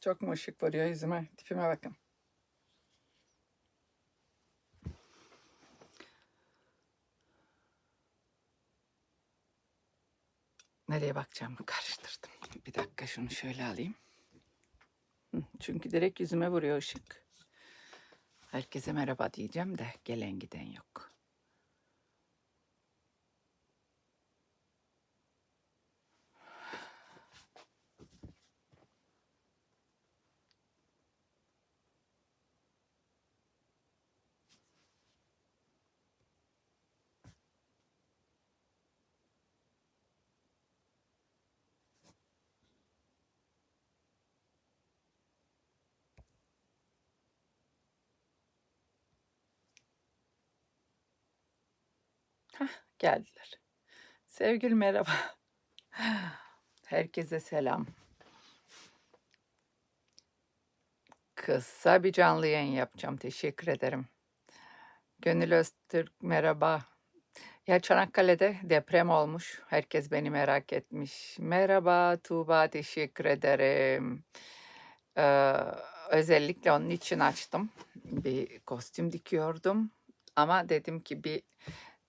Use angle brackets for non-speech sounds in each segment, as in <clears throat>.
Çok mu ışık vuruyor yüzüme? Tipime bakın. Nereye bakacağımı karıştırdım. Bir dakika şunu şöyle alayım. Çünkü direkt yüzüme vuruyor ışık. Herkese merhaba diyeceğim de gelen giden yok. Geldiler. Sevgili merhaba. Herkese selam. Kısa bir canlı yayın yapacağım. Teşekkür ederim. Gönül Öztürk merhaba. Ya Çanakkale'de deprem olmuş. Herkes beni merak etmiş. Merhaba Tuğba teşekkür ederim. Ee, özellikle onun için açtım. Bir kostüm dikiyordum. Ama dedim ki bir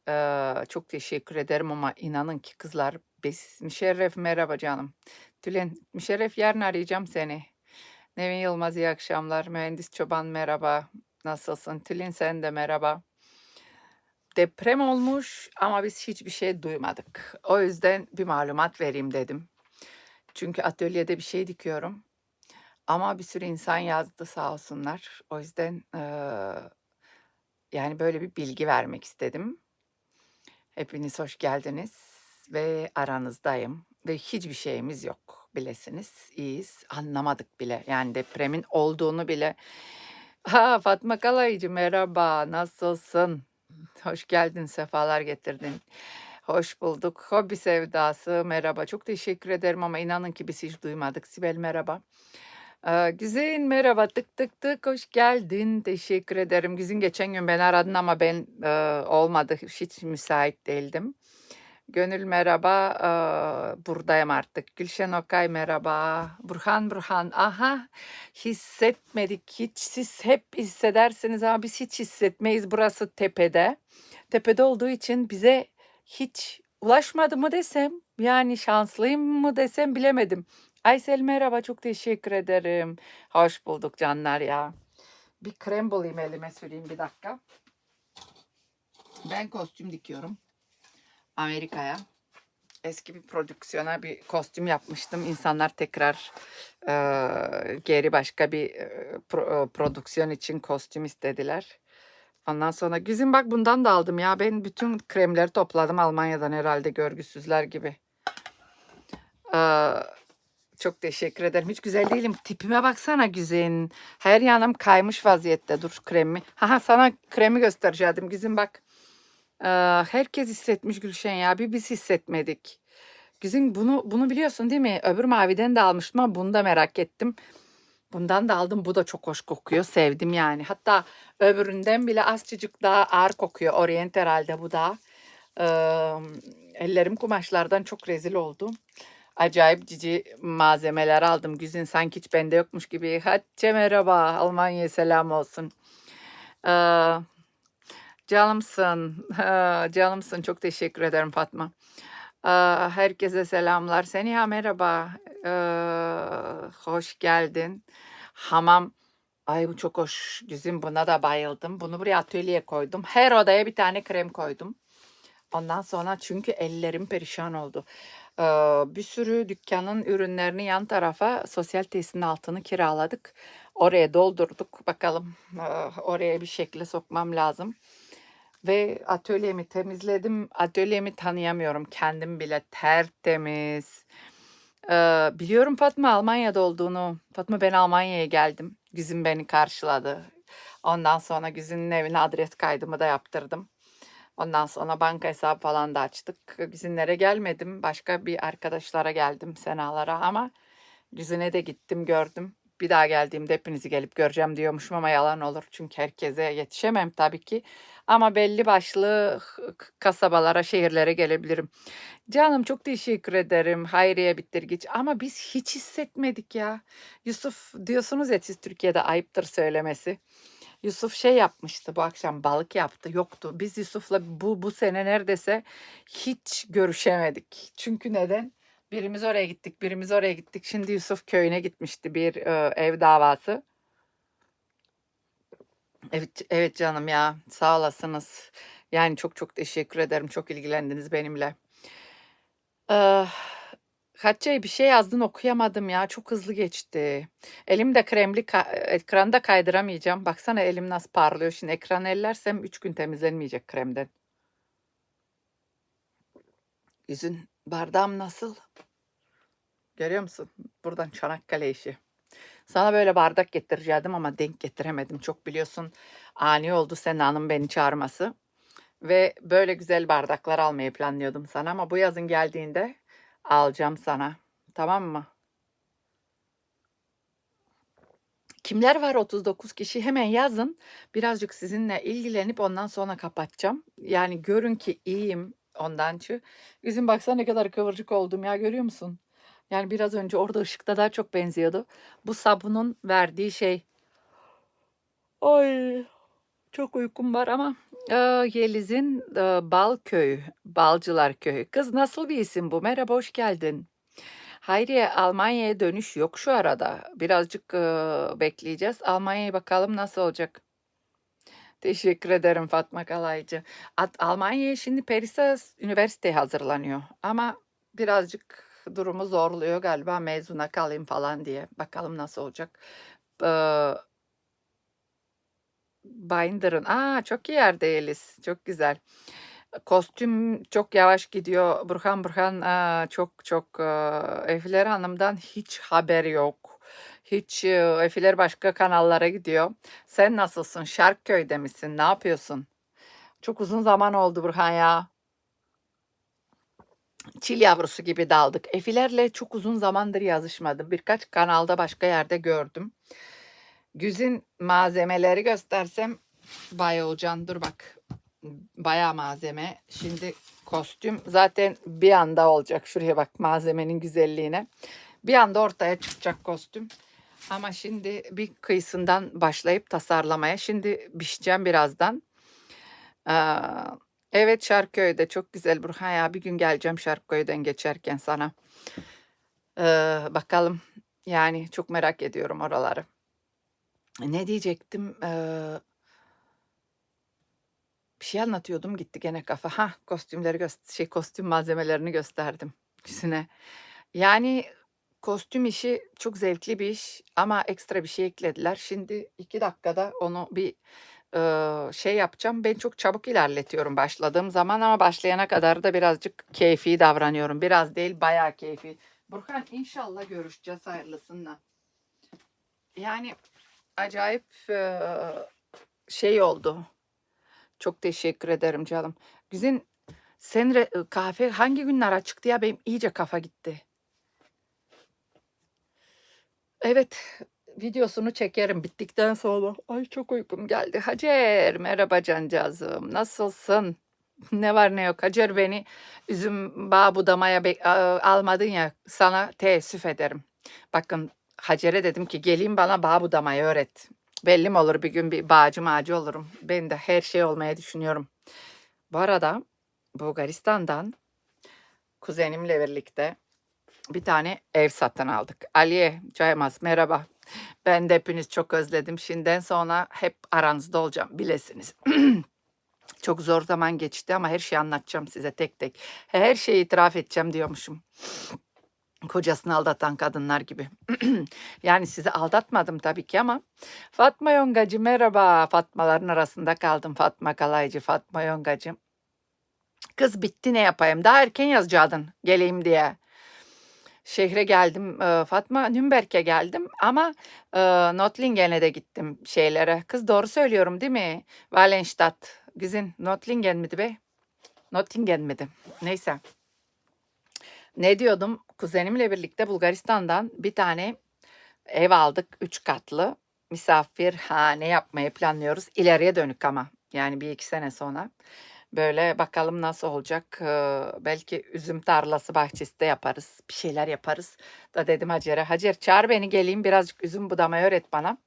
Eee, çok teşekkür ederim ama inanın ki kızlar biz Müşerref merhaba canım. Tülen Müşerref yarın arayacağım seni. Nevin Yılmaz iyi akşamlar. Mühendis Çoban merhaba. Nasılsın? Tülin sen de merhaba. Deprem olmuş ama biz hiçbir şey duymadık. O yüzden bir malumat vereyim dedim. Çünkü atölyede bir şey dikiyorum. Ama bir sürü insan yazdı sağ olsunlar. O yüzden eee, yani böyle bir bilgi vermek istedim. Hepiniz hoş geldiniz ve aranızdayım ve hiçbir şeyimiz yok bilesiniz. İyiyiz. Anlamadık bile. Yani depremin olduğunu bile. Ha Fatma Kalaycı merhaba. Nasılsın? Hoş geldin. Sefalar getirdin. Hoş bulduk. Hobi sevdası merhaba. Çok teşekkür ederim ama inanın ki biz hiç duymadık. Sibel merhaba. Ee, Güzin merhaba tık tık tık hoş geldin. Teşekkür ederim. Güzin geçen gün beni aradın ama ben e, olmadı. Hiç müsait değildim. Gönül merhaba. Ee, buradayım artık. Gülşen Okay merhaba. Burhan Burhan. Aha hissetmedik. Hiç siz hep hissedersiniz ama biz hiç hissetmeyiz. Burası tepede. Tepede olduğu için bize hiç ulaşmadı mı desem yani şanslıyım mı desem bilemedim Aysel merhaba çok teşekkür ederim. Hoş bulduk canlar ya. Bir krem bulayım elime süreyim bir dakika. Ben kostüm dikiyorum. Amerika'ya. Eski bir prodüksiyona bir kostüm yapmıştım. İnsanlar tekrar e, geri başka bir pro- e, prodüksiyon için kostüm istediler. Ondan sonra Güzin bak bundan da aldım ya. Ben bütün kremleri topladım Almanya'dan herhalde görgüsüzler gibi. Ee, çok teşekkür ederim. Hiç güzel değilim. Tipime baksana güzel. Her yanım kaymış vaziyette. Dur kremi. Ha sana kremi göstereceğim. Güzin bak. Ee, herkes hissetmiş Gülşen ya. Bir biz hissetmedik. Güzin bunu bunu biliyorsun değil mi? Öbür maviden de almıştım ama bunu da merak ettim. Bundan da aldım. Bu da çok hoş kokuyor. Sevdim yani. Hatta öbüründen bile azıcık daha ağır kokuyor. Orient herhalde bu da. Ee, ellerim kumaşlardan çok rezil oldu. Acayip cici malzemeler aldım. Güzin sanki hiç bende yokmuş gibi. Hatice merhaba. Almanya'ya selam olsun. Ee, canımsın. Ha, canımsın. Çok teşekkür ederim Fatma. Ee, herkese selamlar. Seniha merhaba. Ee, hoş geldin. Hamam. Ay bu çok hoş. Güzin buna da bayıldım. Bunu buraya atölyeye koydum. Her odaya bir tane krem koydum. Ondan sonra çünkü ellerim perişan oldu. Bir sürü dükkanın ürünlerini yan tarafa sosyal tesisinin altını kiraladık. Oraya doldurduk. Bakalım ee, oraya bir şekilde sokmam lazım. Ve atölyemi temizledim. Atölyemi tanıyamıyorum. Kendim bile tertemiz. Biliyorum Fatma Almanya'da olduğunu. Fatma ben Almanya'ya geldim. Güzin beni karşıladı. Ondan sonra Güzin'in evine adres kaydımı da yaptırdım. Ondan sonra banka hesabı falan da açtık. Güzinlere gelmedim. Başka bir arkadaşlara geldim senalara ama Güzin'e de gittim gördüm. Bir daha geldiğimde hepinizi gelip göreceğim diyormuşum ama yalan olur. Çünkü herkese yetişemem tabii ki. Ama belli başlı kasabalara, şehirlere gelebilirim. Canım çok teşekkür ederim. Hayriye Bittirgiç. Ama biz hiç hissetmedik ya. Yusuf diyorsunuz ya siz Türkiye'de ayıptır söylemesi. Yusuf şey yapmıştı bu akşam balık yaptı yoktu. Biz Yusuf'la bu bu sene neredeyse hiç görüşemedik. Çünkü neden? Birimiz oraya gittik, birimiz oraya gittik. Şimdi Yusuf köyüne gitmişti bir e, ev davası. Evet, evet canım ya sağ olasınız. Yani çok çok teşekkür ederim. Çok ilgilendiniz benimle. Ee, Hatice bir şey yazdın okuyamadım ya. Çok hızlı geçti. Elimde kremli ka- ekranda kaydıramayacağım. Baksana elim nasıl parlıyor. Şimdi ekran ellersem 3 gün temizlenmeyecek kremden. Yüzün bardağım nasıl? Görüyor musun? Buradan Çanakkale işi. Sana böyle bardak getireceğim ama denk getiremedim. Çok biliyorsun ani oldu Sena'nın beni çağırması. Ve böyle güzel bardaklar almayı planlıyordum sana ama bu yazın geldiğinde alacağım sana. Tamam mı? Kimler var 39 kişi hemen yazın. Birazcık sizinle ilgilenip ondan sonra kapatacağım. Yani görün ki iyiyim ondan çı. Yüzüm baksana ne kadar kıvırcık oldum ya görüyor musun? Yani biraz önce orada ışıkta daha çok benziyordu. Bu sabunun verdiği şey. Ay çok uykum var ama e, Yeliz'in e, Bal Köyü, Balcılar Köyü. Kız nasıl bir isim bu? Merhaba hoş geldin. Hayriye Almanya'ya dönüş yok şu arada. Birazcık e, bekleyeceğiz. Almanya'ya bakalım nasıl olacak. Teşekkür ederim Fatma Kalaycı. Almanya'ya şimdi Perisa üniversiteye hazırlanıyor. Ama birazcık durumu zorluyor galiba mezuna kalayım falan diye. Bakalım nasıl olacak. Ee, Binder'ın. Aa çok iyi yerde Yeliz. Çok güzel. Kostüm çok yavaş gidiyor. Burhan Burhan çok çok Efiler Hanım'dan hiç haber yok. Hiç e, Efiler başka kanallara gidiyor. Sen nasılsın? Şarkköy'de misin? Ne yapıyorsun? Çok uzun zaman oldu Burhan ya. Çil yavrusu gibi daldık. Efilerle çok uzun zamandır yazışmadım. Birkaç kanalda başka yerde gördüm. Güzin malzemeleri göstersem Bay Olcan dur bak. Bayağı malzeme. Şimdi kostüm zaten bir anda olacak. Şuraya bak malzemenin güzelliğine. Bir anda ortaya çıkacak kostüm. Ama şimdi bir kıyısından başlayıp tasarlamaya. Şimdi biçeceğim birazdan. Aa, evet Şarköy'de çok güzel Burhan ya. Bir gün geleceğim Şarköy'den geçerken sana. Ee, bakalım. Yani çok merak ediyorum oraları. Ne diyecektim? Ee, bir şey anlatıyordum gitti gene kafa. Ha kostümleri göster şey kostüm malzemelerini gösterdim yüzüne. Yani kostüm işi çok zevkli bir iş ama ekstra bir şey eklediler. Şimdi iki dakikada onu bir e, şey yapacağım. Ben çok çabuk ilerletiyorum başladığım zaman ama başlayana kadar da birazcık keyfi davranıyorum. Biraz değil bayağı keyfi. Burhan inşallah görüşeceğiz hayırlısıyla. Yani acayip şey oldu. Çok teşekkür ederim canım. Güzin sen re- kahve hangi günler açıktı ya benim iyice kafa gitti. Evet videosunu çekerim bittikten sonra. Ay çok uykum geldi. Hacer merhaba cancağızım nasılsın? Ne var ne yok. Hacer beni üzüm bağ budamaya almadın ya sana teessüf ederim. Bakın Hacer'e dedim ki geleyim bana bağ budamayı öğret. Belli mi olur bir gün bir bağcı mağcı olurum. Ben de her şey olmaya düşünüyorum. Bu arada Bulgaristan'dan kuzenimle birlikte bir tane ev satın aldık. Aliye Caymaz merhaba. Ben de hepiniz çok özledim. Şimdiden sonra hep aranızda olacağım bilesiniz. <clears throat> çok zor zaman geçti ama her şeyi anlatacağım size tek tek. Her şeyi itiraf edeceğim diyormuşum. Kocasını aldatan kadınlar gibi. <clears throat> yani sizi aldatmadım tabii ki ama. Fatma Yongacı merhaba. Fatmaların arasında kaldım. Fatma Kalaycı, Fatma Yongacı. Kız bitti ne yapayım? Daha erken yazacaktın geleyim diye. Şehre geldim e, Fatma Nürnberg'e geldim ama e, Nottingen'e de gittim şeylere. Kız doğru söylüyorum değil mi? Valenstadt. Güzin Nottingen miydi be? Nottingen miydi? Neyse. Ne diyordum? Kuzenimle birlikte Bulgaristan'dan bir tane Ev aldık 3 katlı. Misafirhane yapmayı planlıyoruz. İleriye dönük ama. Yani bir iki sene sonra. Böyle bakalım nasıl olacak. Ee, belki üzüm tarlası bahçesi de yaparız. Bir şeyler yaparız. Da dedim Hacer'e. Hacer çağır beni geleyim birazcık üzüm budamayı öğret bana.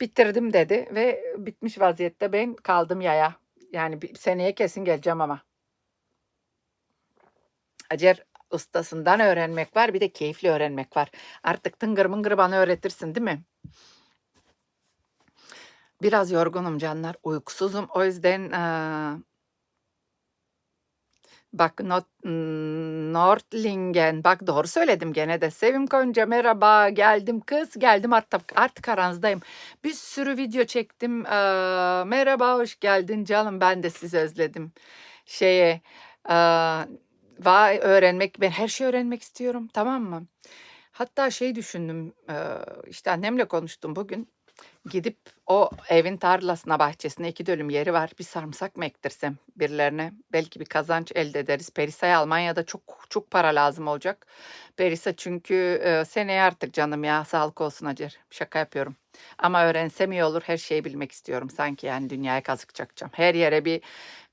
Bitirdim dedi ve bitmiş vaziyette ben kaldım yaya. Yani bir seneye kesin geleceğim ama. Hacer ustasından öğrenmek var bir de keyifli öğrenmek var. Artık tıngır mıngır bana öğretirsin değil mi? Biraz yorgunum canlar, uykusuzum. O yüzden eee, bak not, Nordlingen, bak doğru söyledim gene de. Sevim Konca merhaba, geldim kız, geldim artık artık aranızdayım. Bir sürü video çektim. Eee, merhaba, hoş geldin canım. Ben de sizi özledim. Şeye, eee, vay öğrenmek, ben her şeyi öğrenmek istiyorum, tamam mı? Hatta şey düşündüm, işte annemle konuştum bugün. Gidip o evin tarlasına, bahçesine iki dönüm yeri var. Bir sarımsak mı ektirsem birilerine? Belki bir kazanç elde ederiz. Perisa'ya Almanya'da çok çok para lazım olacak. Perisa çünkü e, seneye artık canım ya sağlık olsun Hacer. Şaka yapıyorum. Ama öğrensem iyi olur. Her şeyi bilmek istiyorum. Sanki yani dünyaya kazık çakacağım. Her yere bir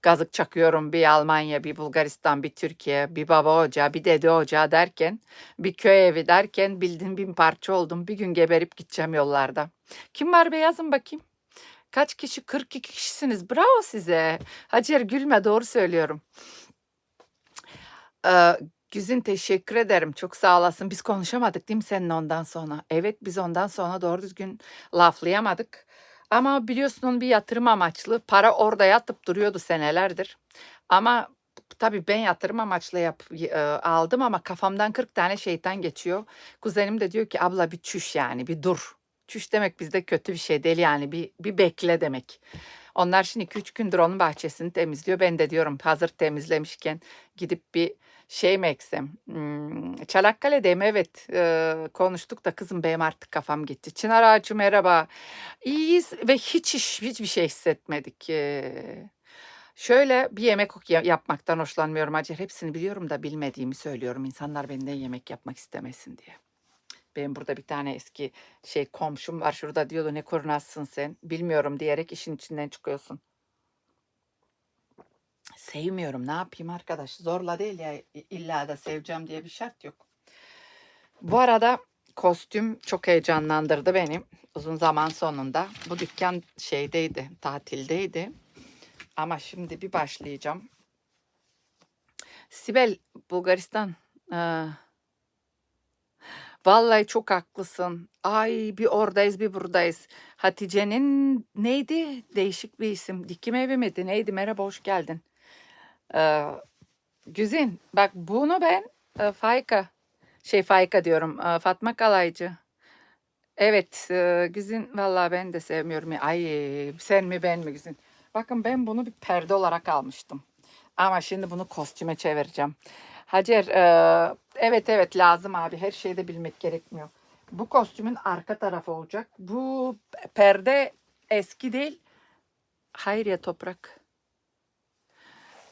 kazık çakıyorum. Bir Almanya, bir Bulgaristan, bir Türkiye, bir baba ocağı, bir dede ocağı derken, bir köy evi derken bildiğin bin parça oldum. Bir gün geberip gideceğim yollarda. Kim var be yazın bakayım. Kaç kişi? 42 kişisiniz. Bravo size. Hacer gülme doğru söylüyorum. Ee, Güzin teşekkür ederim. Çok sağ olasın. Biz konuşamadık değil mi seninle ondan sonra? Evet biz ondan sonra doğru düzgün laflayamadık. Ama biliyorsun onun bir yatırım amaçlı. Para orada yatıp duruyordu senelerdir. Ama tabii ben yatırım amaçlı yap, e, aldım ama kafamdan 40 tane şeytan geçiyor. Kuzenim de diyor ki abla bir çüş yani bir dur. Çüş demek bizde kötü bir şey değil yani bir, bir bekle demek. Onlar şimdi 2-3 gündür onun bahçesini temizliyor. Ben de diyorum hazır temizlemişken gidip bir şey mi eksem? Hmm, Çanakkale'deyim evet e, konuştuk da kızım benim artık kafam gitti. Çınar Ağacı merhaba. İyiyiz ve hiç iş, hiçbir şey hissetmedik. Ee, şöyle bir yemek yapmaktan hoşlanmıyorum Hacer. Hepsini biliyorum da bilmediğimi söylüyorum. İnsanlar benden yemek yapmak istemesin diye. Benim burada bir tane eski şey komşum var şurada diyordu ne kurnazsın sen. Bilmiyorum diyerek işin içinden çıkıyorsun. Sevmiyorum ne yapayım arkadaş. Zorla değil ya illa da seveceğim diye bir şart yok. Bu arada kostüm çok heyecanlandırdı beni uzun zaman sonunda. Bu dükkan şeydeydi, tatildeydi. Ama şimdi bir başlayacağım. Sibel, Bulgaristan. Vallahi çok haklısın. Ay bir oradayız bir buradayız. Hatice'nin neydi? Değişik bir isim. Dikim evi miydi? Neydi? Merhaba hoş geldin. Ee, Güzin, bak bunu ben e, Fayka, şey Fayka diyorum, e, Fatma Kalaycı. Evet, e, Güzin vallahi ben de sevmiyorum. Ay sen mi ben mi Güzin? Bakın ben bunu bir perde olarak almıştım. Ama şimdi bunu kostüme çevireceğim. Hacer, e, evet evet lazım abi. Her şeyi de bilmek gerekmiyor. Bu kostümün arka tarafı olacak. Bu perde eski değil. Hayır ya toprak.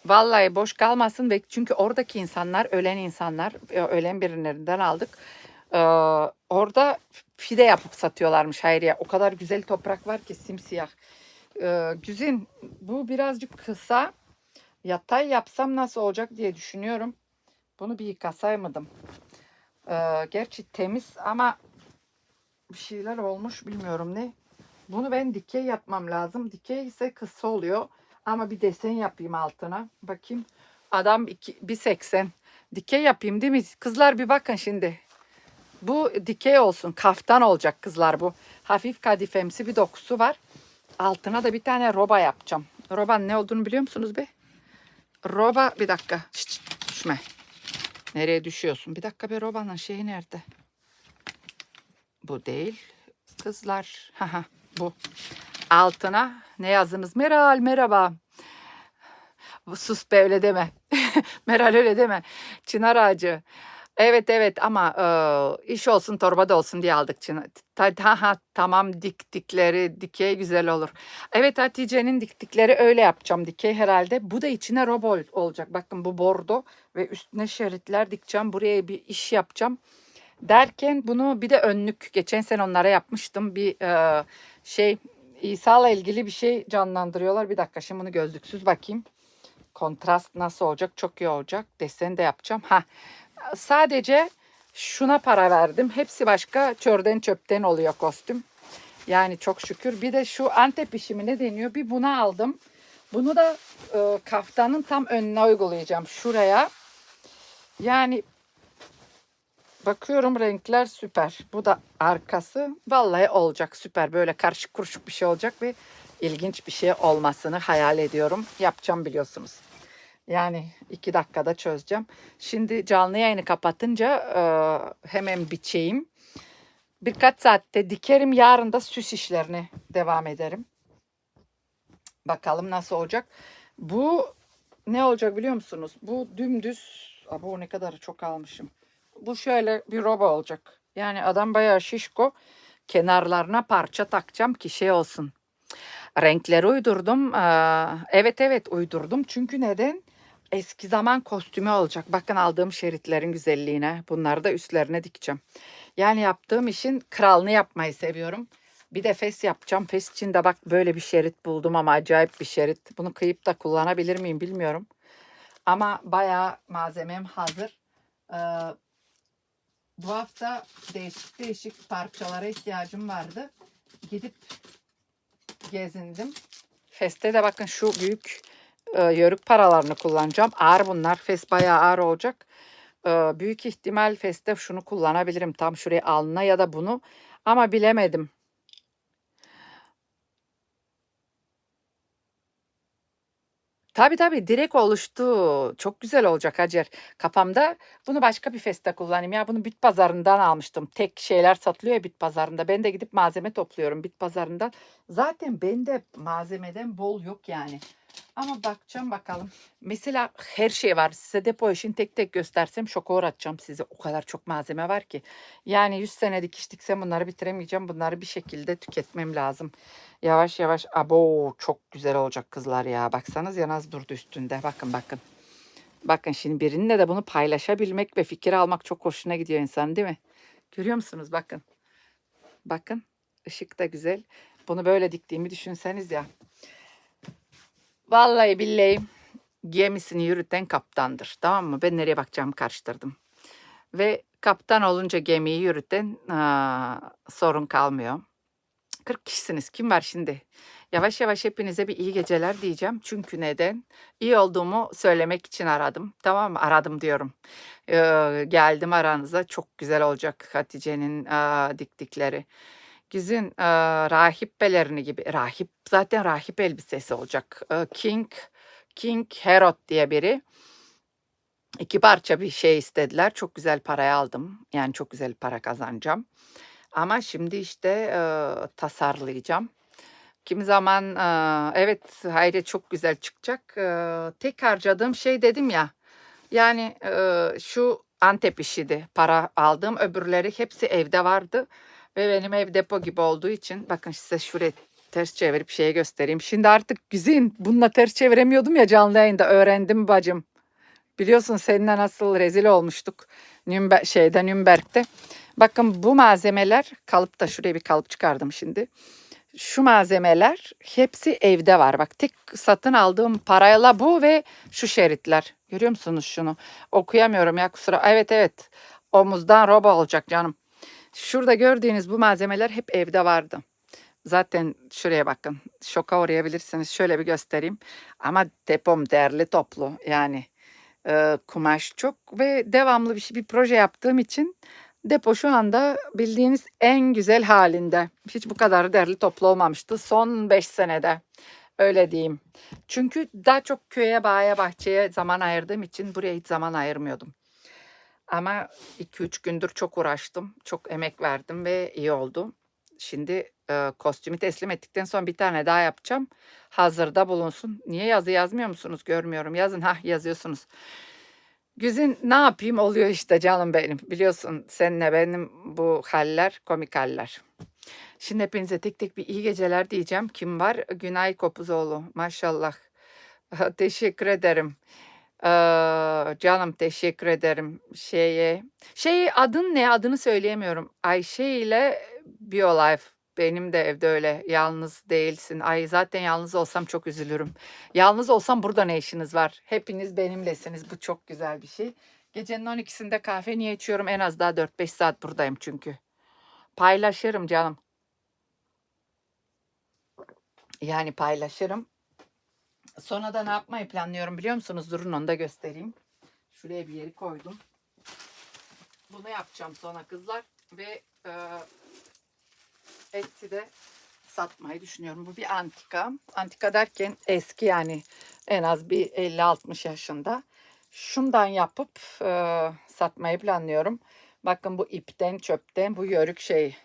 Vallahi boş kalmasın ve çünkü oradaki insanlar ölen insanlar ölen birilerinden aldık. Ee, orada fide yapıp satıyorlarmış Hayriye. O kadar güzel toprak var ki simsiyah. Ee, Güzin bu birazcık kısa. Yatay yapsam nasıl olacak diye düşünüyorum. Bunu bir yıkasaymadım. Ee, gerçi temiz ama bir şeyler olmuş bilmiyorum ne. Bunu ben dikey yapmam lazım. Dikey ise kısa oluyor. Ama bir desen yapayım altına. Bakayım. Adam iki- 1.80. Dikey yapayım değil mi? Kızlar bir bakın şimdi. Bu dikey olsun. Kaftan olacak kızlar bu. Hafif kadifemsi bir dokusu var. Altına da bir tane roba yapacağım. Robanın ne olduğunu biliyor musunuz be? Roba bir dakika. Şşt, düşme. Nereye düşüyorsun? Bir dakika be robanın şeyi nerede? Bu değil. Kızlar. Haha bu. Altına ne yazdınız? Meral merhaba. Sus be öyle deme. <laughs> Meral öyle deme. Çınar ağacı. Evet evet ama e, iş olsun torbada olsun diye aldık. Ta, ta- tamam diktikleri dikey güzel olur. Evet Hatice'nin diktikleri öyle yapacağım dikey herhalde. Bu da içine robo olacak. Bakın bu bordo ve üstüne şeritler dikeceğim. Buraya bir iş yapacağım. Derken bunu bir de önlük. Geçen sene onlara yapmıştım. Bir e, şey İsa'la ilgili bir şey canlandırıyorlar. Bir dakika şimdi bunu gözlüksüz bakayım. Kontrast nasıl olacak? Çok iyi olacak. Deseni de yapacağım. Ha, sadece şuna para verdim. Hepsi başka çörden çöpten oluyor kostüm. Yani çok şükür. Bir de şu Antep işimi ne deniyor? Bir buna aldım. Bunu da e, kaftanın tam önüne uygulayacağım. Şuraya. Yani bakıyorum renkler süper. Bu da arkası. Vallahi olacak süper. Böyle karışık kuruşuk bir şey olacak ve ilginç bir şey olmasını hayal ediyorum. Yapacağım biliyorsunuz. Yani iki dakikada çözeceğim. Şimdi canlı yayını kapatınca e, hemen biçeyim. Birkaç saatte dikerim. Yarın da süs işlerine devam ederim. Bakalım nasıl olacak. Bu ne olacak biliyor musunuz? Bu dümdüz. Aa, bu ne kadar çok almışım. Bu şöyle bir roba olacak. Yani adam bayağı şişko. Kenarlarına parça takacağım ki şey olsun. Renkleri uydurdum. Evet evet uydurdum. Çünkü neden? Eski zaman kostümü olacak. Bakın aldığım şeritlerin güzelliğine. Bunları da üstlerine dikeceğim. Yani yaptığım işin kralını yapmayı seviyorum. Bir de fes yapacağım. Fes için de bak böyle bir şerit buldum ama acayip bir şerit. Bunu kıyıp da kullanabilir miyim bilmiyorum. Ama bayağı malzemem hazır. Ee, bu hafta değişik değişik parçalara ihtiyacım vardı. Gidip gezindim. Feste de bakın şu büyük e, yörük paralarını kullanacağım. Ağır bunlar. Fes bayağı ağır olacak. E, büyük ihtimal Feste şunu kullanabilirim. Tam şuraya alnına ya da bunu. Ama bilemedim. Tabii tabii direkt oluştu. Çok güzel olacak Hacer. Kafamda bunu başka bir feste kullanayım. Ya bunu bit pazarından almıştım. Tek şeyler satılıyor ya bit pazarında. Ben de gidip malzeme topluyorum bit pazarından. Zaten bende malzemeden bol yok yani. Ama bakacağım bakalım. Mesela her şey var. Size depo işini tek tek göstersem şoka uğratacağım sizi. O kadar çok malzeme var ki. Yani 100 sene dikiş diksem bunları bitiremeyeceğim. Bunları bir şekilde tüketmem lazım. Yavaş yavaş. Abo çok güzel olacak kızlar ya. Baksanız yanaz durdu üstünde. Bakın bakın. Bakın şimdi birinle de bunu paylaşabilmek ve fikir almak çok hoşuna gidiyor insan değil mi? Görüyor musunuz? Bakın. Bakın. Işık da güzel. Bunu böyle diktiğimi düşünseniz ya. Vallahi billahi gemisini yürüten kaptandır. Tamam mı? Ben nereye bakacağımı karıştırdım. Ve kaptan olunca gemiyi yürüten aa, sorun kalmıyor. 40 kişisiniz. Kim var şimdi? Yavaş yavaş hepinize bir iyi geceler diyeceğim. Çünkü neden? İyi olduğumu söylemek için aradım. Tamam mı? Aradım diyorum. Ee, geldim aranıza. Çok güzel olacak Hatice'nin diktikleri. Güzin e, rahip belerini gibi. Rahip zaten rahip elbisesi olacak. E, King King Herod diye biri. İki parça bir şey istediler. Çok güzel paraya aldım. Yani çok güzel para kazanacağım. Ama şimdi işte e, tasarlayacağım. Kimi zaman e, evet hayır çok güzel çıkacak. E, tek harcadığım şey dedim ya. Yani e, şu Antep işiydi. Para aldığım öbürleri hepsi evde vardı. Ve benim ev depo gibi olduğu için bakın size şuraya ters çevirip şeye göstereyim. Şimdi artık güzin bununla ters çeviremiyordum ya canlı yayında öğrendim bacım. Biliyorsun seninle nasıl rezil olmuştuk Nürnberg, şeyde Nürnberg'de. Bakın bu malzemeler kalıp da şuraya bir kalıp çıkardım şimdi. Şu malzemeler hepsi evde var. Bak tek satın aldığım parayla bu ve şu şeritler. Görüyor musunuz şunu? Okuyamıyorum ya kusura. Evet evet. Omuzdan roba olacak canım. Şurada gördüğünüz bu malzemeler hep evde vardı. Zaten şuraya bakın. Şoka uğrayabilirsiniz. Şöyle bir göstereyim. Ama depom değerli toplu. Yani e, kumaş çok ve devamlı bir, şey, bir proje yaptığım için depo şu anda bildiğiniz en güzel halinde. Hiç bu kadar değerli toplu olmamıştı son 5 senede. Öyle diyeyim. Çünkü daha çok köye, bağa, bahçeye zaman ayırdığım için buraya hiç zaman ayırmıyordum. Ama 2-3 gündür çok uğraştım. Çok emek verdim ve iyi oldu. Şimdi e, kostümü teslim ettikten sonra bir tane daha yapacağım. Hazırda bulunsun. Niye yazı yazmıyor musunuz? Görmüyorum. Yazın. Ha yazıyorsunuz. Güzin ne yapayım oluyor işte canım benim. Biliyorsun seninle benim bu haller komik haller. Şimdi hepinize tek tek bir iyi geceler diyeceğim. Kim var? Günay Kopuzoğlu. Maşallah. <laughs> Teşekkür ederim. Canım teşekkür ederim şeye. Şey adın ne? Adını söyleyemiyorum. Ayşe ile BioLife. Benim de evde öyle. Yalnız değilsin. Ay zaten yalnız olsam çok üzülürüm. Yalnız olsam burada ne işiniz var? Hepiniz benimlesiniz. Bu çok güzel bir şey. Gecenin 12'sinde kahve niye içiyorum? En az daha 4-5 saat buradayım çünkü. Paylaşırım canım. Yani paylaşırım. Sonra da ne yapmayı planlıyorum biliyor musunuz? Durun onu da göstereyim. Şuraya bir yeri koydum. Bunu yapacağım sonra kızlar. Ve e, Etsy'de satmayı düşünüyorum. Bu bir antika. Antika derken eski yani en az bir 50-60 yaşında. Şundan yapıp e, satmayı planlıyorum. Bakın bu ipten çöpten bu yörük şey.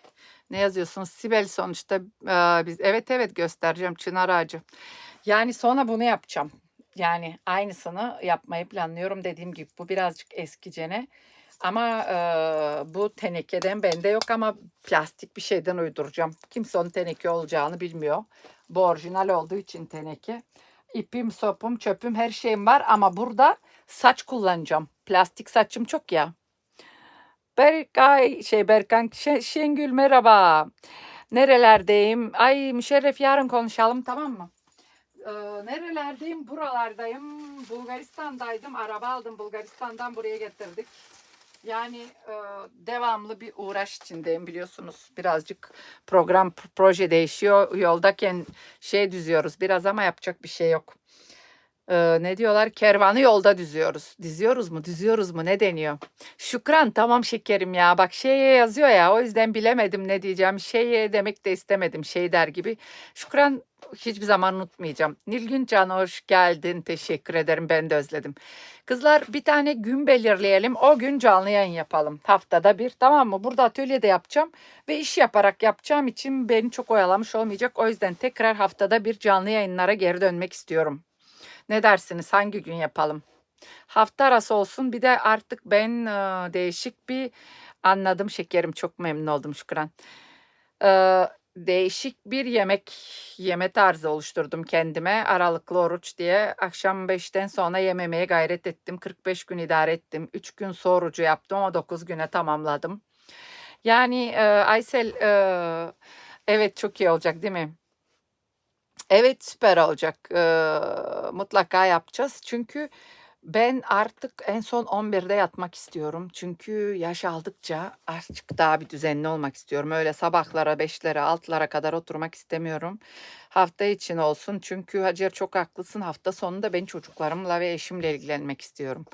Ne yazıyorsunuz? Sibel sonuçta e, biz evet evet göstereceğim çınar ağacı. Yani sonra bunu yapacağım. Yani aynısını yapmayı planlıyorum dediğim gibi. Bu birazcık eskicene. Ama e, bu tenekeden bende yok ama plastik bir şeyden uyduracağım. Kimse onun teneke olacağını bilmiyor. Bu orijinal olduğu için teneke. İpim, sopum, çöpüm her şeyim var ama burada saç kullanacağım. Plastik saçım çok ya. Berkay, şey Berkan, Şe- Şengül merhaba. Nerelerdeyim? Ay Müşerref yarın konuşalım tamam mı? Ee, nerelerdeyim? Buralardayım. Bulgaristan'daydım. Araba aldım Bulgaristan'dan buraya getirdik. Yani e, devamlı bir uğraş içindeyim biliyorsunuz. Birazcık program proje değişiyor. Yoldayken şey düzüyoruz biraz ama yapacak bir şey yok. Ee, ne diyorlar? Kervanı yolda düzüyoruz. Diziyoruz mu? Düzüyoruz mu? Ne deniyor? Şükran tamam şekerim ya. Bak şeye yazıyor ya. O yüzden bilemedim ne diyeceğim. Şeye demek de istemedim. Şey der gibi. Şükran hiçbir zaman unutmayacağım. Nilgün Can hoş geldin. Teşekkür ederim. Ben de özledim. Kızlar bir tane gün belirleyelim. O gün canlı yayın yapalım. Haftada bir tamam mı? Burada atölyede yapacağım. Ve iş yaparak yapacağım için beni çok oyalamış olmayacak. O yüzden tekrar haftada bir canlı yayınlara geri dönmek istiyorum. Ne dersiniz? Hangi gün yapalım? Hafta arası olsun. Bir de artık ben e, değişik bir anladım şekerim. Çok memnun oldum Şükran. E, değişik bir yemek yeme tarzı oluşturdum kendime. Aralıklı oruç diye. Akşam 5'ten sonra yememeye gayret ettim. 45 gün idare ettim. 3 gün sorucu yaptım ama 9 güne tamamladım. Yani e, Aysel e, evet çok iyi olacak değil mi? Evet süper olacak. Eee, mutlaka yapacağız. Çünkü ben artık en son 11'de yatmak istiyorum. Çünkü yaş aldıkça azıcık daha bir düzenli olmak istiyorum. Öyle sabahlara, 5'lere, 6'lara kadar oturmak istemiyorum. Hafta için olsun. Çünkü Hacer çok haklısın. Hafta sonunda ben çocuklarımla ve eşimle ilgilenmek istiyorum.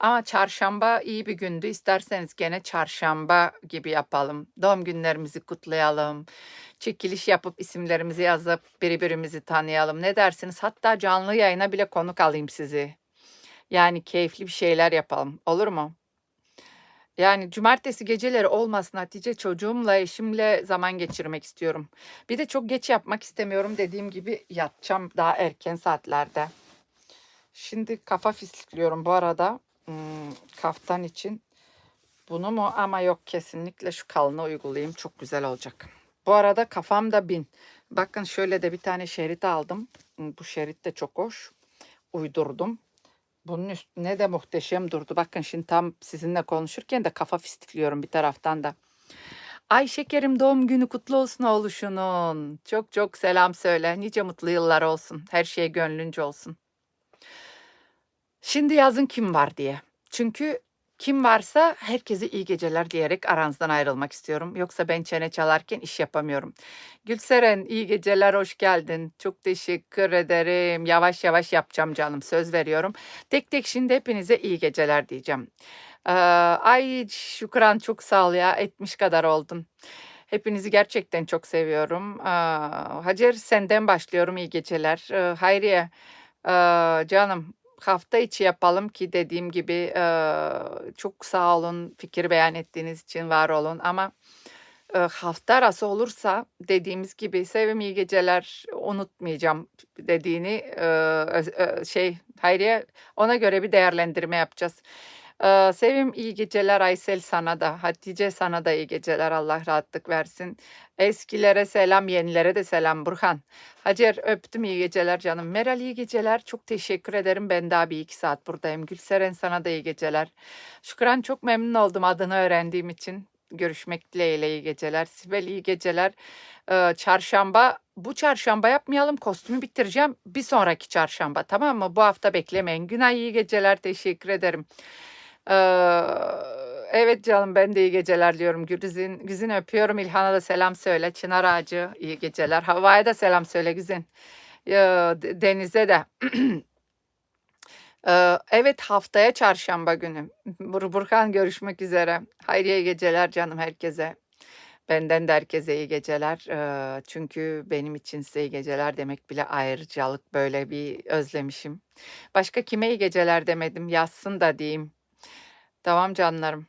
Ama çarşamba iyi bir gündü. İsterseniz gene çarşamba gibi yapalım. Doğum günlerimizi kutlayalım. Çekiliş yapıp isimlerimizi yazıp birbirimizi tanıyalım. Ne dersiniz? Hatta canlı yayına bile konuk alayım sizi. Yani keyifli bir şeyler yapalım. Olur mu? Yani cumartesi geceleri olmasın Hatice çocuğumla eşimle zaman geçirmek istiyorum. Bir de çok geç yapmak istemiyorum dediğim gibi yatacağım daha erken saatlerde. Şimdi kafa fiskliyorum bu arada hmm, kaftan için. Bunu mu ama yok kesinlikle şu kalını uygulayayım çok güzel olacak. Bu arada kafam da bin. Bakın şöyle de bir tane şerit aldım. Hmm, Bu şerit de çok hoş. Uydurdum. Bunun üstüne de muhteşem durdu. Bakın şimdi tam sizinle konuşurken de kafa fistikliyorum bir taraftan da. Ay şekerim doğum günü kutlu olsun oğluşunun. Çok çok selam söyle. Nice mutlu yıllar olsun. Her şey gönlünce olsun. Şimdi yazın kim var diye. Çünkü kim varsa herkese iyi geceler diyerek aranızdan ayrılmak istiyorum. Yoksa ben çene çalarken iş yapamıyorum. Gülseren iyi geceler hoş geldin. Çok teşekkür ederim. Yavaş yavaş yapacağım canım söz veriyorum. Tek tek şimdi hepinize iyi geceler diyeceğim. Ee, ay Şükran çok sağ ol ya etmiş kadar oldun. Hepinizi gerçekten çok seviyorum. Ee, Hacer senden başlıyorum iyi geceler. Ee, Hayriye ee, canım hafta içi yapalım ki dediğim gibi ee, çok sağ olun fikir beyan ettiğiniz için var olun ama e, hafta arası olursa dediğimiz gibi sevim iyi geceler unutmayacağım dediğini e, ö- şey Hayriye ona göre bir değerlendirme yapacağız. Sevim iyi geceler Aysel sana da. Hatice sana da iyi geceler. Allah rahatlık versin. Eskilere selam, yenilere de selam Burhan. Hacer öptüm iyi geceler canım. Meral iyi geceler. Çok teşekkür ederim. Ben daha bir iki saat buradayım. Gülseren sana da iyi geceler. Şükran çok memnun oldum adını öğrendiğim için. Görüşmek dileğiyle iyi geceler. Sibel iyi geceler. Çarşamba bu çarşamba yapmayalım. Kostümü bitireceğim. Bir sonraki çarşamba tamam mı? Bu hafta beklemeyin. Günay iyi geceler. Teşekkür ederim. Eee, evet canım ben de iyi geceler diyorum. Güzin, Güzin öpüyorum. İlhan'a da selam söyle. Çınar Ağacı iyi geceler. Havaya da selam söyle Güzin. De- Deniz'e de. Eee, <clears throat> evet haftaya çarşamba günü. Bur Burhan görüşmek üzere. Hayırlı geceler canım herkese. Benden de herkese iyi geceler. Eee, çünkü benim için size iyi geceler demek bile ayrıcalık. Böyle bir özlemişim. Başka kime iyi geceler demedim. Yazsın da diyeyim. Tamam canlarım.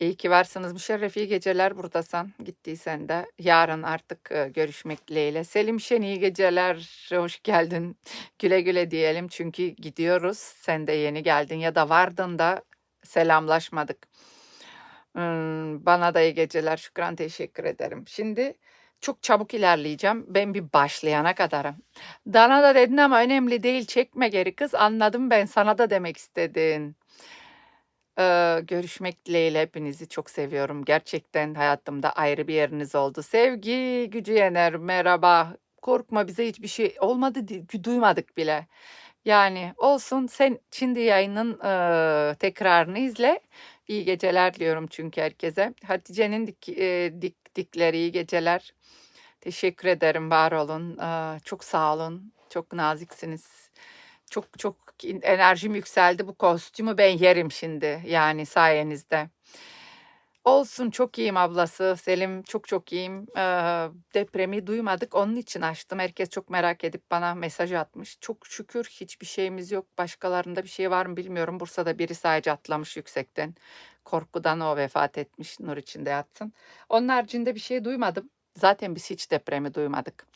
İyi ki varsınız. Müşerref iyi geceler buradasın. Gittiysen de yarın artık görüşmek dileğiyle. Selim Şen iyi geceler. Hoş geldin. <laughs> Güle güle diyelim çünkü gidiyoruz. Sen de yeni geldin ya da vardın da selamlaşmadık. Bana da iyi geceler. Şükran teşekkür ederim. Şimdi çok çabuk ilerleyeceğim. Ben bir başlayana kadarım. Dana da dedin ama önemli değil. Çekme geri kız. Anladım ben sana da demek istedin. Eee, görüşmek dileğiyle hepinizi çok seviyorum. Gerçekten hayatımda ayrı bir yeriniz oldu. Sevgi gücü yener. Merhaba. Korkma bize hiçbir şey olmadı duymadık bile. Yani olsun sen şimdi yayının eee, tekrarını izle. İyi geceler diyorum çünkü herkese. Hatice'nin dik, eee, dik, dikleri iyi geceler. Teşekkür ederim var olun. Eee, çok sağ olun. Çok naziksiniz. Çok çok enerjim yükseldi. Bu kostümü ben yerim şimdi yani sayenizde. Olsun çok iyiyim ablası. Selim çok çok iyiyim. Eee, depremi duymadık. Onun için açtım. Herkes çok merak edip bana mesaj atmış. Çok şükür hiçbir şeyimiz yok. Başkalarında bir şey var mı bilmiyorum. Bursa'da biri sadece atlamış yüksekten. Korkudan o vefat etmiş. Nur içinde yatsın. Onun haricinde bir şey duymadım. Zaten biz hiç depremi duymadık.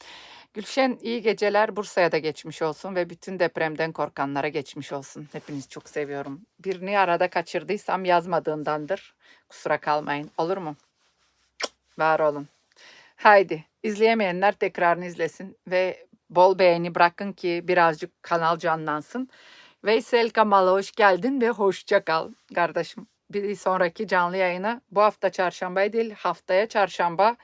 Gülşen iyi geceler. Bursa'ya da geçmiş olsun ve bütün depremden korkanlara geçmiş olsun. Hepinizi çok seviyorum. Birini arada kaçırdıysam yazmadığındandır. Kusura kalmayın. Olur mu? Var olun. Haydi izleyemeyenler tekrarını izlesin ve bol beğeni bırakın ki birazcık kanal canlansın. Veysel Kamal'a hoş geldin ve hoşça kal kardeşim. Bir sonraki canlı yayına bu hafta çarşamba değil haftaya çarşamba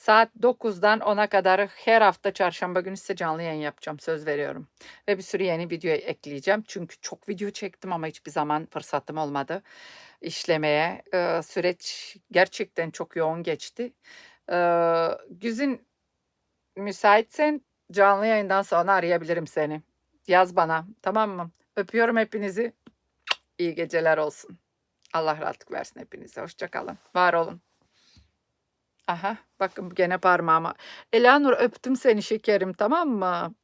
saat 9'dan 10'a kadar her hafta çarşamba günü size canlı yayın yapacağım söz veriyorum. Ve bir sürü yeni video ekleyeceğim. Çünkü çok video çektim ama hiçbir zaman fırsatım olmadı işlemeye. Ee, süreç gerçekten çok yoğun geçti. Ee, Güzin müsaitsen canlı yayından sonra arayabilirim seni. Yaz bana tamam mı? Öpüyorum hepinizi. İyi geceler olsun. Allah rahatlık versin hepinize. Hoşça kalın. Var olun. Aha bakın gene parmağıma. Elanur öptüm seni şekerim tamam mı?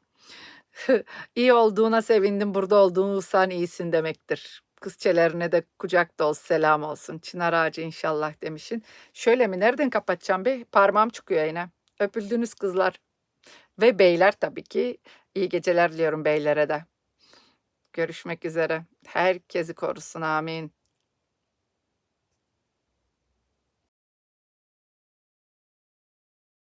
<laughs> İyi olduğuna sevindim. Burada olduğunuzsan iyisin demektir. Kızçelerine de kucak dolusu selam olsun. Çınar ağacı inşallah demişin. Şöyle mi? Nereden kapatacağım be? Parmağım çıkıyor yine. Öpüldünüz kızlar. Ve beyler tabii ki. İyi geceler diliyorum beylere de. Görüşmek üzere. Herkesi korusun amin.